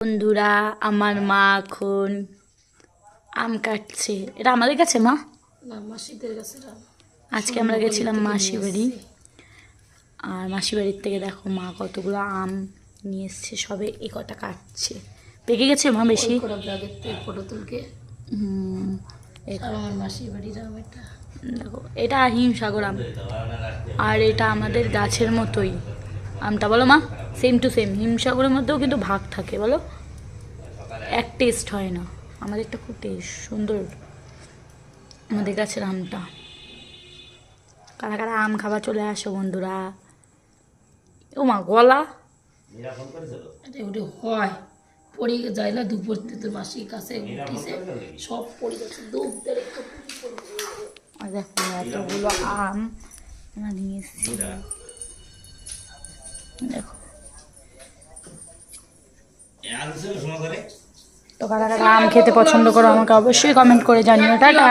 বন্ধুরা আমার মা এখন আম কাটছে। এটা আমাদের কাছে মা? মাসিদের কাছে রাম আজকে আমরা গেছিলাম মাসি বাড়ি আর মাসি বাড়ির থেকে দেখো মা কতগুলো আম নিয়ে এসছে সবে এ কটা কাটছে। পেকে গেছে মা বেশি? ফটো তুলকে। হুম, এই আমার মাসির বাড়ির আম এটা। দেখো এটা হিমসাগর আম। আর এটা আমাদের গাছের মতোই। আমটা বলো মা। সেম টু সেম হিমসাগরের মধ্যেও কিন্তু ভাগ থাকে, বলো? এক টেস্ট হয় না। আমাদেরটা খুব টেস্ট সুন্দর। আমাদের গাছের আমটা। কারা কারা আম খাবার চলে আসো, বন্ধুরা? ও মা, গলা? হয়। পড়ে যায় না দুপুর তোর মাসির কাছে সব পড়ে যাচ্ছে আর দেখো, এতগুলো আম। তো কারা। কারা আম খেতে পছন্দ করো আমাকে অবশ্যই কমেন্ট করে জানিও টাটা।